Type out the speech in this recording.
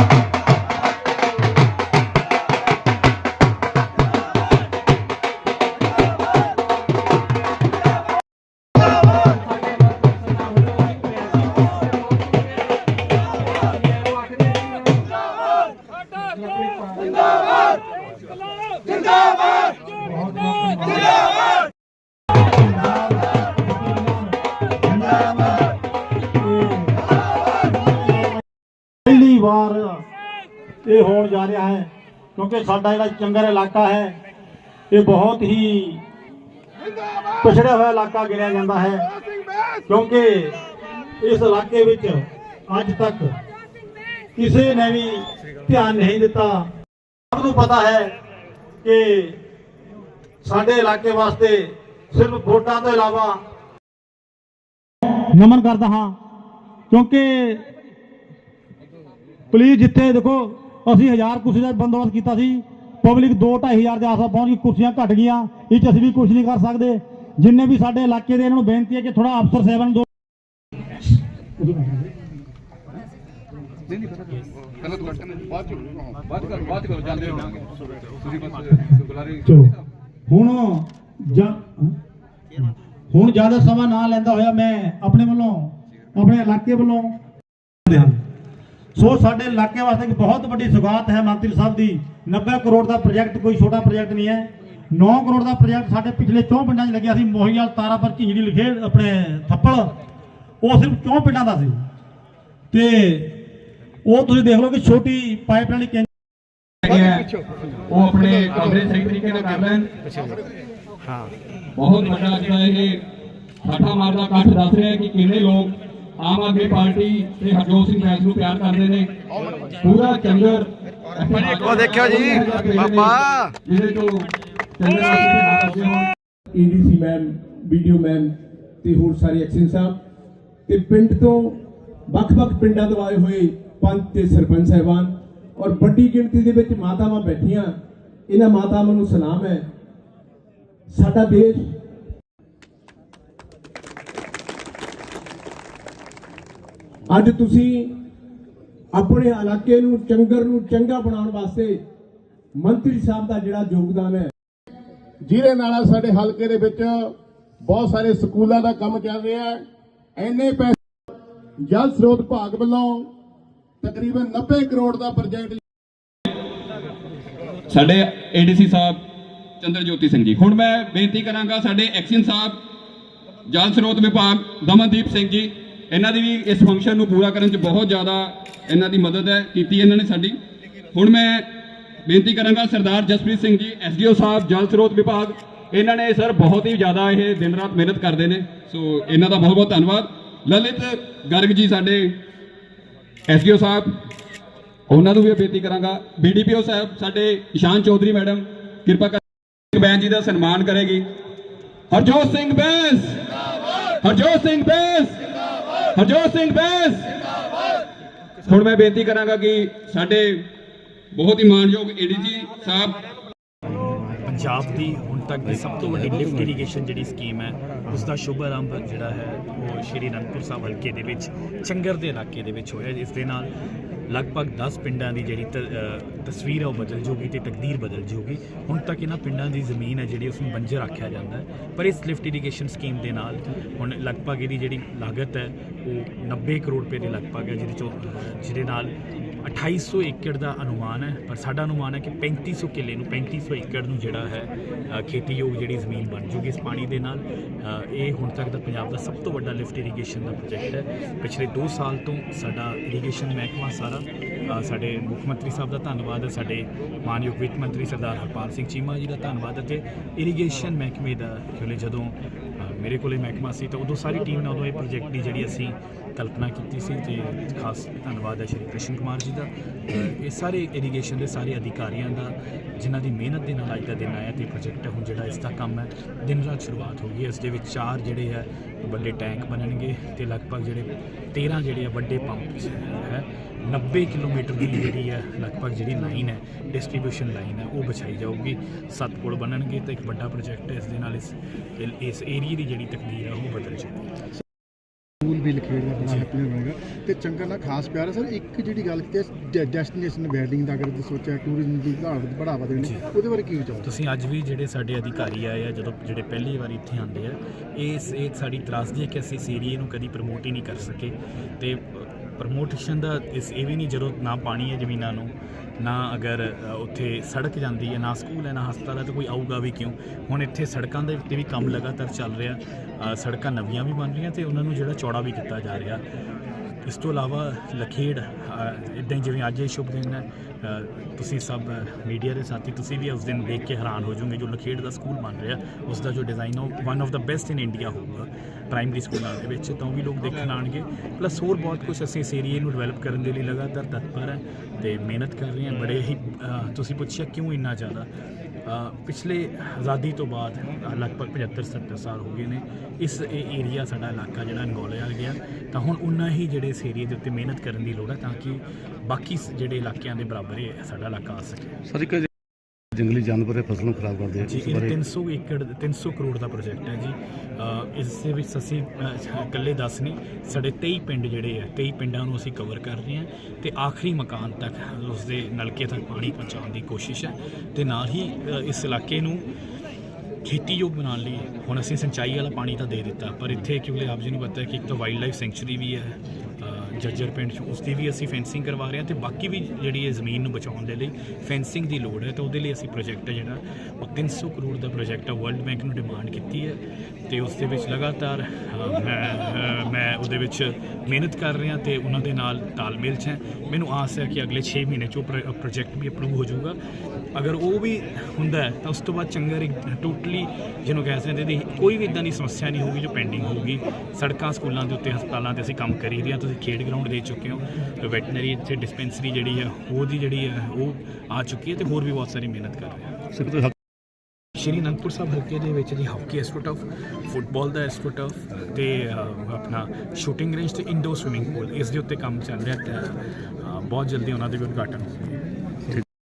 ਪਹਿਲੀ ਵਾਰ ਇਹ ਹੋਣ ਜਾ ਰਿਹਾ ਹੈ, ਕਿਉਂਕਿ ਸਾਡਾ ਜਿਹੜਾ ਚੰਗਰ ਇਲਾਕਾ ਹੈ, ਇਹ ਬਹੁਤ ਹੀ ਪਿਛੜਿਆ ਹੋਇਆ ਇਲਾਕਾ ਗਿਣਿਆ ਜਾਂਦਾ ਹੈ। ਕਿਉਂਕਿ ਇਸ ਇਲਾਕੇ ਵਿੱਚ ਅੱਜ ਤੱਕ ਕਿਸੇ ਨੇ ਵੀ ਧਿਆਨ ਨਹੀਂ ਦਿੱਤਾ। ਸਭ ਨੂੰ ਪਤਾ ਹੈ ਕਿ ਸਾਡੇ ਇਲਾਕੇ ਵਾਸਤੇ ਸਿਰਫ ਵੋਟਾਂ ਤੋਂ ਇਲਾਵਾ ਨਮਨ ਕਰਦਾ ਹਾਂ, ਕਿਉਂਕਿ ਪਲੀਜ਼ ਜਿੱਥੇ ਦੇਖੋ ਅਸੀਂ ਹਜ਼ਾਰ ਕੁਰਸੀ ਦਾ ਬੰਦੋਬਸਤ ਕੀਤਾ ਸੀ। ਪਬਲਿਕ 2 ਹਜ਼ਾਰ ਦੇ ਆਸ-ਪਾਸ ਪਹੁੰਚ ਗਈ ਕੁਰਸੀਆਂ ਘਟ ਗਈਆਂ। ਇਹ 'ਚ ਅਸੀਂ ਵੀ ਕੁਝ ਨਹੀਂ ਕਰ ਸਕਦੇ। ਜਿੰਨੇ ਵੀ ਸਾਡੇ ਇਲਾਕੇ ਦੇ ਇਹਨਾਂ ਨੂੰ ਬੇਨਤੀ ਹੈ ਕਿ ਥੋੜਾ ਅਫਸਰ ਸੇਵਨ ਦੋ ਪਹਿਲਾਂ ਤੁਹਾਡਾ ਬਾਅਦ ਚ ਬਾਅਦ ਕਰ ਬਾਅਦ ਕਰੋ ਜਾਂਦੇ ਹੋਣਗੇ ਤੁਸੀਂ ਬਸ ਬੁਲਾਰੇ ਚਲੋ। ਹੁਣ ਜਾਂ ਹੁਣ ਜ਼ਿਆਦਾ ਸਮਾਂ ਨਾ ਲੈਂਦਾ ਹੋਇਆ ਮੈਂ ਆਪਣੇ ਵੱਲੋਂ ਆਪਣੇ ਇਲਾਕੇ ਵੱਲੋਂ। ਸੋ ਸਾਡੇ ਇਲਾਕੇ ਵਾਸਤੇ ਇੱਕ ਬਹੁਤ ਵੱਡੀ ਸੁਗਾਤ ਹੈ ਮੰਤਰੀ ਸਾਹਿਬ ਦੀ। 90 ਕਰੋੜ ਦਾ ਪ੍ਰੋਜੈਕਟ ਕੋਈ ਛੋਟਾ ਪ੍ਰੋਜੈਕਟ ਨਹੀਂ ਹੈ। 9 ਕਰੋੜ ਦਾ ਪ੍ਰੋਜੈਕਟ ਸਾਡੇ ਪਿਛਲੇ 4 ਪਿੰਡਾਂ 'ਚ ਲੱਗਿਆ ਸੀ। ਮੋਹੀਵਾਲ ਤਾਰਾਪੁਰ ਝਿੰਜੜੀ ਲਿਖੇ ਆਪਣੇ ਥੱਪੜ। ਉਹ ਸਿਰਫ 4 ਪਿੰਡਾਂ ਦਾ ਸੀ। ਤੇ ਉਹ ਤੁਸੀਂ ਦੇਖ ਲਓ ਕਿ ਛੋਟੀ ਹੈਗੇ ਆ। ਉਹ ਆਪਣੇ ਕਮਰੇ ਸਹੀ ਤਰੀਕੇ ਨਾਲ ਕਰ ਲੈਣ ਹਾਂ ਬਹੁਤ ਵੱਡਾ ਜਿਹੜਾ ਇਹ ਠਾਠਾ ਮਾਰਦਾ ਇਕੱਠ ਦੱਸ ਰਿਹਾ ਹੈ ਕਿ ਕਿੰਨੇ ਲੋਕ ਆਮ ਆਦਮੀ ਪਾਰਟੀ ਤੇ ਹਰਜੋਤ ਸਿੰਘ ਫੈਸ ਨੂੰ ਪਿਆਰ ਕਰਦੇ ਨੇ। ਪੂਰਾ ਚੰਗਰ ਉਹ ਦੇਖਿਓ ਜੀ, ਪਾਪਾ। ਜਿਹਦੇ ਤੋਂ ਚੰਗਰ ਏਡੀਸੀ ਮੈਮ ਵੀਡੀਓ ਮੈਮ ਤੇ ਹੋਰ ਸਾਰੇ ਐਕਸ਼ਨ ਸਾਹਿਬ। ਤੇ ਪਿੰਡ ਤੋਂ ਵੱਖ-ਵੱਖ ਪਿੰਡਾਂ ਤੋਂ ਆਏ ਹੋਏ ਪੰਚ ਤੇ ਸਰਪੰਚ ਸਾਹਿਬਾਨ ਔਰ ਵੱਡੀ ਗਿਣਤੀ ਦੇ ਵਿੱਚ ਮਾਤਾਵਾਂ ਬੈਠੀਆਂ। ਇਹਨਾਂ ਮਾਤਾਵਾਂ ਨੂੰ ਸਲਾਮ ਹੈ। ਸਾਡਾ ਦੇਸ਼ ਅੱਜ ਤੁਸੀਂ ਆਪਣੇ ਇਲਾਕੇ ਨੂੰ, ਚੰਗਰ ਨੂੰ ਚੰਗਾ ਬਣਾਉਣ ਵਾਸਤੇ ਮੰਤਰੀ ਸਾਹਿਬ ਦਾ ਜਿਹੜਾ ਯੋਗਦਾਨ ਹੈ। ਜਿਹਦੇ ਨਾਲ ਸਾਡੇ ਹਲਕੇ ਦੇ ਵਿੱਚ ਬਹੁਤ ਸਾਰੇ ਸਕੂਲਾਂ ਦਾ ਕੰਮ ਚੱਲ ਰਿਹਾ ਹੈ। ਇੰਨੇ ਪੈਸੇ ਜਲ ਸਰੋਤ ਵਿਭਾਗ ਵੱਲੋਂ ਤਕਰੀਬਨ 90 ਕਰੋੜ ਦਾ ਪ੍ਰੋਜੈਕਟ ਸਾਡੇ ਏਡੀਸੀ ਸਾਹਿਬ ਚੰਦਰ ਜੋਤੀ ਸਿੰਘ ਜੀ। ਹੁਣ ਮੈਂ ਬੇਨਤੀ ਕਰਾਂਗਾ ਸਾਡੇ ਐਕਸ਼ਨ ਸਾਹਿਬ, ਜਲ ਸਰੋਤ ਵਿਭਾਗ ਦਮਨਦੀਪ ਸਿੰਘ ਜੀ ਇਹਨਾਂ ਦੀ ਵੀ ਇਸ ਫੰਕਸ਼ਨ ਨੂੰ ਪੂਰਾ ਕਰਨ 'ਚ ਬਹੁਤ ਜ਼ਿਆਦਾ ਇਹਨਾਂ ਦੀ ਮਦਦ ਹੈ, ਕੀਤੀ ਇਹਨਾਂ ਨੇ ਸਾਡੀ। ਹੁਣ ਮੈਂ ਬੇਨਤੀ ਕਰਾਂਗਾ ਸਰਦਾਰ ਜਸਪ੍ਰੀਤ ਸਿੰਘ ਜੀ ਐਸਡੀਓ ਸਾਹਿਬ, ਜਲ ਸਰੋਤ ਵਿਭਾਗ, ਇਹਨਾਂ ਨੇ ਸਰ ਬਹੁਤ ਹੀ ਜ਼ਿਆਦਾ ਇਹ ਦਿਨ ਰਾਤ ਮਿਹਨਤ ਕਰਦੇ ਨੇ, ਸੋ ਇਹਨਾਂ ਦਾ ਬਹੁਤ ਬਹੁਤ ਧੰਨਵਾਦ। ਲਲਿਤ ਗਰਗ ਜੀ ਸਾਡੇ ਐਸਡੀਓ ਸਾਹਿਬ, ਉਹਨਾਂ ਨੂੰ ਵੀ ਬੇਨਤੀ ਕਰਾਂਗਾ। ਬੀਡੀਪੀਓ ਸਾਹਿਬ, ਸਾਡੇ ਇਸ਼ਾਨ ਚੌਧਰੀ ਮੈਡਮ, ਕਿਰਪਾ ਕਰਕੇ ਬੈਂਸ ਜੀ ਦਾ ਸਨਮਾਨ ਕਰੇਗੀ। ਹਰਜੋਤ ਸਿੰਘ ਬੈਂਸ! ਹਰਜੋਤ ਸਿੰਘ ਬੈਂਸ! ਹਰਜੋਤ ਸਿੰਘ ਬੈਂਸ। ਹੁਣ ਮੈਂ ਬੇਨਤੀ ਕਰਾਂਗਾ ਕਿ ਸਾਡੇ ਬਹੁਤ ਹੀ ਮਾਨਯੋਗ ਏਡੀਜੀ ਸਾਹਿਬ ਪੰਜਾਬ ਦੀ ਹੁਣ ਤੱਕ ਦੀ ਸਭ ਤੋਂ ਵੱਡੀ ਲਿਫਟ ਇਰੀਗੇਸ਼ਨ ਜਿਹੜੀ ਸਕੀਮ ਹੈ ਉਸ ਦਾ ਸ਼ੁਭ ਆਰੰਭ ਜਿਹੜਾ ਹੈ ਉਹ ਸ਼੍ਰੀ ਅਨੰਦਪੁਰ ਸਾਹਿਬ ਹਲਕੇ ਦੇ ਵਿੱਚ ਚੰਗਰ ਦੇ ਇਲਾਕੇ ਦੇ ਵਿੱਚ ਹੋਇਆ ਜਿਸ ਦੇ ਨਾਲ ਲਗਭਗ 10 ਪਿੰਡਾਂ ਦੀ ਜਿਹੜੀ ਤ- ਤਸਵੀਰ ਹੈ ਉਹ ਬਦਲ ਜੂਗੀ ਤੇ ਤਕਦੀਰ ਬਦਲ ਜੂਗੀ। ਹੁਣ ਤੱਕ ਇਹਨਾਂ ਪਿੰਡਾਂ ਦੀ ਜ਼ਮੀਨ ਹੈ ਜਿਹੜੀ ਉਸ ਨੂੰ ਬੰਜਰ ਆਖਿਆ ਜਾਂਦਾ ਹੈ। ਪਰ ਇਸ ਲਿਫਟ ਇਰੀਗੇਸ਼ਨ ਸਕੀਮ ਦੇ ਨਾਲ ਹੁਣ ਲਗਭਗ ਇਹਦੀ ਜਿਹੜੀ ਲਾਗਤ ਹੈ, ਉਹ 90 ਕਰੋੜ ਰੁਪਏ ਦੇ ਲਗਭਗ ਹੈ, ਜਿਹਦੇ ਚੋਂ, ਜਿਹਦੇ ਨਾਲ 2800 ਏਕੜ ਦਾ ਅਨੁਮਾਨ ਹੈ ਪਰ ਸਾਡਾ ਅਨੁਮਾਨ ਹੈ ਕਿ 3500 ਕਿੱਲੇ ਨੂੰ 3500 ਏਕੜ ਨੂੰ ਜਿਹੜਾ ਹੈ ਖੇਤੀਯੋਗ ਜਿਹੜੀ ਜ਼ਮੀਨ ਬਣ ਜੂਗੀ ਇਸ ਪਾਣੀ ਦੇ ਨਾਲ। ਇਹ ਹੁਣ ਤੱਕ ਦਾ ਪੰਜਾਬ ਦਾ ਸਭ ਤੋਂ ਵੱਡਾ ਲਿਫਟ ਇਰੀਗੇਸ਼ਨ ਦਾ ਪ੍ਰੋਜੈਕਟ ਹੈ। ਪਿਛਲੇ 2 ਸਾਲ ਤੋਂ ਸਾਡਾ ਇਰੀਗੇਸ਼ਨ ਮਹਿਕਮਾ ਸਾਰਾ ਸਾਡੇ ਮੁੱਖ ਮੰਤਰੀ ਸਾਹਿਬ ਦਾ ਧੰਨਵਾਦ ਹੈ ਸਾਡੇ ਮਾਨਯੋਗ ਵਿੱਤ ਮੰਤਰੀ ਸਰਦਾਰ ਹਰਪਾਲ ਸਿੰਘ ਚੀਮਾ ਜੀ ਦਾ ਧੰਨਵਾਦ ਹੈ ਤੇ ਇਰੀਗੇਸ਼ਨ ਮਹਿਕਮੇ ਦਾ ਕਿਉਂਕਿ ਜਦੋਂ ਅ, ਮੇਰੇ ਕੋਲੇ ਮਹਿਕਮਾ ਸੀ ਤਾਂ ਉਦੋਂ ਸਾਰੀ ਟੀਮ ਨਾਲ ਉਦੋਂ ਇਹ ਪ੍ਰੋਜੈਕਟ ਦੀ ਜਿਹੜੀ ਅਸੀਂ ਕਲਪਨਾ ਕੀਤੀ ਸੀ ਤੇ ਖਾਸ ਧੰਨਵਾਦ ਹੈ ਸ਼੍ਰੀ ਕ੍ਰਿਸ਼ਨ ਕੁਮਾਰ ਜੀ ਦਾ। ਇਹ ਸਾਰੇ ਇਰੀਗੇਸ਼ਨ ਦੇ ਸਾਰੇ ਅਧਿਕਾਰੀਆਂ ਦਾ, ਜਿਨ੍ਹਾਂ ਦੀ ਮਿਹਨਤ ਦੇ ਨਾਲ ਅੱਜ ਦਾ ਦਿਨ ਆਇਆ ਤੇ ਪ੍ਰੋਜੈਕਟ ਹੁਣ ਜਿਹੜਾ ਇਸ ਦਾ ਕੰਮ ਹੈ, ਦਿਨ ਰਾਤ ਸ਼ੁਰੂਆਤ ਹੋ ਗਈ ਇਸ ਦੇ ਵਿੱਚ ਚਾਰ ਜਿਹੜੇ ਹੈ, ਵੱਡੇ ਟੈਂਕ ਬਣਨਗੇ ਤੇ ਲਗਭਗ ਜਿਹੜੇ 13 ਜਿਹੜੇ ਆ, ਵੱਡੇ ਪੰਪ ਹੈ। 90 ਕਿਲੋਮੀਟਰ ਦੀ ਜਿਹੜੀ ਹੈ, ਲਗਭਗ ਜਿਹੜੀ ਲਾਈਨ ਹੈ ਡਿਸਟ੍ਰੀਬਿਊਸ਼ਨ ਲਾਈਨ ਹੈ, ਉਹ ਵਿਛਾਈ ਜਾਊਗੀ। ਸੱਤ ਪੁਲ ਬਣਨਗੇ ਤੇ ਇੱਕ ਵੱਡਾ ਪ੍ਰੋਜੈਕਟ ਹੈ, ਇਸ ਦੇ ਨਾਲ ਇਸ ਇਸ ਏਰੀਆ ਦੀ ਜਿਹੜੀ ਤਕਦੀਰ ਹੈ, ਉਹ ਬਦਲ ਜਾਊਗੀ ਸਕੂਲ ਵੀ ਲਖੇੜ ਦਾ ਬੜਾ ਹੈਪੀ ਬਣੇਗਾ ਤੇ ਚੰਗਾ ਨਾਲ ਖਾਸ ਪਿਆਰ ਹੈ ਸਰ ਇੱਕ ਜਿਹੜੀ ਗੱਲ ਕੀਤੀ ਡੈਸਟੀਨੇਸ਼ਨ ਵੈਡਿੰਗ ਦਾ ਅਗਰ ਤੁਸੀਂ ਸੋਚਿਆ ਟੂਰਿਜ਼ਮ ਦੀ ਬੜਾਵਾ ਦੇਣੀ ਉਹਦੇ ਬਾਰੇ ਕੀ ਵਿਚਾਰ ਤੁਸੀਂ ਅੱਜ ਵੀ ਜਿਹੜੇ ਸਾਡੇ ਅਧਿਕਾਰੀ ਆਏ ਆ ਜਦੋਂ ਜਿਹੜੇ ਪਹਿਲੀ ਵਾਰ ਇੱਥੇ ਆਉਂਦੇ ਆ ਇਸ ਇਹ ਸਾਡੀ ਤਰਾਸਦੀ ਹੈ ਕਿ ਅਸੀਂ ਇਸ ਏਰੀਏ ਨੂੰ ਕਦੀ ਪ੍ਰਮੋਟ ਹੀ ਨਹੀਂ ਕਰ ਸਕੇ। ਤੇ ਪ੍ਰਮੋਟੇਸ਼ਨ ਦਾ ਇਸ ਇਹ ਵੀ ਨਹੀਂ ਜਦੋਂ ਨਾ ਪਾਣੀ ਹੈ ਜ਼ਮੀਨਾਂ ਨੂੰ, ਨਾ ਅਗਰ ਉੱਥੇ ਸੜਕ ਜਾਂਦੀ ਹੈ, ਨਾ ਸਕੂਲ ਹੈ, ਨਾ ਹਸਪਤਾਲ ਹੈ, ਤਾਂ ਕੋਈ ਆਊਗਾ ਵੀ ਕਿਉਂ? ਹੁਣ ਇੱਥੇ ਸੜਕਾਂ ਦੇ ਉੱਤੇ ਵੀ ਕੰਮ ਲਗਾਤਾਰ ਚੱਲ ਰਿਹਾ ਸੜਕਾਂ ਨਵੀਆਂ ਵੀ ਬਣ ਰਹੀਆਂ ਤੇ ਉਹਨਾਂ ਨੂੰ ਜਿਹੜਾ ਚੌੜਾ ਵੀ ਕੀਤਾ ਜਾ ਰਿਹਾ। ਇਸ ਤੋਂ ਇਲਾਵਾ ਲਖੇੜ ਇਦਾਂ ਜਿਵੇਂ ਅੱਜ ਇਹ ਸ਼ੁਭ ਦਿਨ ਹੈ ਤੁਸੀਂ ਸਭ ਮੀਡੀਆ ਦੇ ਸਾਥੀ, ਤੁਸੀਂ ਵੀ ਉਸ ਦਿਨ ਦੇਖ ਕੇ ਹੈਰਾਨ ਹੋ ਜਾਓਗੇ, ਜੋ ਲਖੇੜ ਦਾ ਸਕੂਲ ਬਣ ਰਿਹਾ, ਉਸ ਦਾ ਜੋ ਡਿਜ਼ਾਈਨ ਉਹ one of the best in India ਹੋਊਗਾ ਪ੍ਰਾਇਮਰੀ ਸਕੂਲਾਂ ਦੇ ਵਿੱਚ, ਤਾਂ ਉਹ ਵੀ ਲੋਕ ਦੇਖਣ ਆਣਗੇ ਪਲੱਸ ਹੋਰ ਬਹੁਤ ਕੁਝ ਅਸੀਂ ਇਸ ਏਰੀਏ ਨੂੰ ਡਿਵੈਲਪ ਕਰਨ ਦੇ ਲਈ ਲਗਾਤਾਰ ਤਤਪਰ ਹੈ ਤੇ ਮਿਹਨਤ ਕਰ ਰਹੇ ਹਾਂ, ਬੜੇ ਹੀ ਤੁਸੀਂ ਪੁੱਛਿਆ ਕਿਉਂ ਇੰਨਾ ਜ਼ਿਆਦਾ? ਪਿਛਲੇ ਆਜ਼ਾਦੀ ਤੋਂ ਬਾਅਦ ਲਗਭਗ 75 70 ਸਾਲ ਹੋ ਗਏ ਨੇ, ਇਸ ਇਹ ਏਰੀਆ ਸਾਡਾ ਇਲਾਕਾ ਜਿਹੜਾ ਅੰਗੋਲਿਆ ਗਿਆ, ਤਾਂ ਹੁਣ ਉਨਾ ਹੀ ਜਿਹੜੇ ਇਸ ਏਰੀਏ ਦੇ ਉੱਤੇ ਮਿਹਨਤ ਕਰਨ ਦੀ ਲੋੜ ਹੈ ਤਾਂ ਕਿ ਬਾਕੀ ਜਿਹੜੇ ਇਲਾਕਿਆਂ ਦੇ ਬਰਾਬਰ ਹੀ ਸਾਡਾ ਇਲਾਕਾ ਆ ਸਕੇ। ਸਰ, ਇੱਕ ਜੰਗਲੀ ਜਾਨਵਰ ਇਹ ਫਸਲ ਨੂੰ ਖਰਾਬ ਕਰਦੇ ਆ। ਜੀ ਇਸ ਇਹ ਬਾਰੇ 300 ਏਕੜ 300 ਕਰੋੜ ਦਾ ਪ੍ਰੋਜੈਕਟ ਹੈ ਜੀ। ਅ, ਇਸ ਦੇ ਵਿੱਚ ਅਸੀਂ ਅ, ਇਕੱਲੇ ਦੱਸ ਨਹੀਂ ਸਾਡੇ 23 ਪਿੰਡ ਜਿਹੜੇ ਆ 23 ਪਿੰਡਾਂ ਨੂੰ ਅਸੀਂ ਕਵਰ ਕਰ ਰਹੇ ਹਾਂ ਤੇ ਆਖਰੀ ਮਕਾਨ ਤੱਕ ਉਸ ਦੇ ਨਲਕੇ ਤੱਕ ਪਾਣੀ ਪਹੁੰਚਾਉਣ ਦੀ ਕੋਸ਼ਿਸ਼ ਹੈ ਤੇ ਨਾਲ ਹੀ ਅ, ਇਸ ਇਲਾਕੇ ਨੂੰ ਖੇਤੀਯੋਗ ਬਣਾਉਣ ਲਈ ਹੁਣ ਅਸੀਂ ਸਿੰਚਾਈ ਵਾਲਾ ਪਾਣੀ ਤਾਂ ਦੇ ਦਿੱਤਾ ਪਰ ਇੱਥੇ ਕਿਉਂਕਿ ਆਪ ਜੀ ਨੂੰ ਪਤਾ ਹੈ ਕਿ ਇੱਕ ਤਾਂ ਵਾਈਲਡ ਲਾਈਫ ਸੈਂਚੁਰੀ ਵੀ ਹੈ ਜੱਜਰ ਪਿੰਡ 'ਚ ਉਸ ਦੀ ਵੀ ਅਸੀਂ ਫੈਂਸਿੰਗ ਕਰਵਾ ਰਹੇ ਹਾਂ ਤੇ ਬਾਕੀ ਵੀ ਜਿਹੜੀ ਇਹ ਜ਼ਮੀਨ ਨੂੰ ਬਚਾਉਣ ਦੇ ਲਈ ਫੈਂਸਿੰਗ ਦੀ ਲੋੜ ਹੈ ਤਾਂ ਉਹਦੇ ਲਈ ਅਸੀਂ ਪ੍ਰੋਜੈਕਟ ਹੈ ਜਿਹੜਾ, ਉਹ 300 ਕਰੋੜ ਦਾ ਪ੍ਰੋਜੈਕਟ ਹੈ ਵਰਲਡ ਬੈਂਕ ਨੂੰ ਡਿਮਾਂਡ ਕੀਤੀ ਹੈ ਤੇ ਉਸ ਦੇ ਵਿੱਚ ਲਗਾਤਾਰ ਮੈਂ ਮੈਂ ਉਹਦੇ ਵਿੱਚ ਮਿਹਨਤ ਕਰ ਰਿਹਾ ਤੇ ਉਹਨਾਂ ਦੇ ਨਾਲ ਤਾਲਮੇਲ 'ਚ ਹੈ। ਮੈਨੂੰ ਆਸ ਹੈ ਕਿ ਅਗਲੇ 6 ਮਹੀਨੇ 'ਚ ਉਹ ਪ੍ਰੋਜੈਕਟ ਵੀ ਅਪਰੂਵ ਹੋ ਜਾਊਗਾ। ਅਗਰ ਉਹ ਵੀ ਹੁੰਦਾ ਹੈ, ਤਾਂ ਉਸ ਤੋਂ ਬਾਅਦ ਚੰਗਰ ਇੱਕ ਟੋਟਲੀ ਜਿਹਨੂੰ ਕਹਿ ਸਕਦੇ ਦੀ ਕੋਈ ਵੀ ਇਦਾਂ ਦੀ ਸਮੱਸਿਆ ਨਹੀਂ ਹੋਊਗੀ ਜੋ ਪੈਂਡਿੰਗ ਹੋਊਗੀ। ਸੜਕਾਂ, ਸਕੂਲਾਂ ਦੇ ਉੱਤੇ, ਹਸਪਤਾਲਾਂ ਤੇ ਅਸੀਂ ਕੰਮ ਕਰੀ ਰਹੇ ਹਾਂ ਤੁਸੀਂ ਖੇਡ ਗਰਾਊਂਡ ਦੇ ਚੁੱਕੇ ਹੋ। ਵੈਟਨਰੀ ਇੱਥੇ ਡਿਸਪੈਂਸਰੀ ਜਿਹੜੀ ਹੈ ਉਹਦੀ ਜਿਹੜੀ ਹੈ ਉਹ ਆ ਚੁੱਕੀ ਹੈ ਤੇ ਹੋਰ ਵੀ ਬਹੁਤ ਸਾਰੀ ਮਿਹਨਤ ਕਰ ਰਹੇ ਹਾਂ ਸਿਰ ਤੋਂ ਸ਼੍ਰੀ ਅਨੰਦਪੁਰ ਸਾਹਿਬ ਹਲਕੇ ਦੇ ਵਿੱਚ ਜੀ ਹਾਕੀ ਐਸਟ੍ਰੋਟਫ ਫੁੱਟਬਾਲ ਦਾ ਐਸਟ੍ਰੋਟਫ ਤੇ ਆਪਣਾ ਸ਼ੂਟਿੰਗ ਰੇਂਜ ਤੇ ਇੰਡੋਰ ਸਵਿਮਿੰਗ ਪੂਲ ਇਸ ਦੇ ਉੱਤੇ ਕੰਮ ਚੱਲ ਰਿਹਾ ਅ, ਬਹੁਤ ਜਲਦੀ ਉਹਨਾਂ ਦੇ ਵੀ ਉਦਘਾਟਨ ਹੋਊਗਾ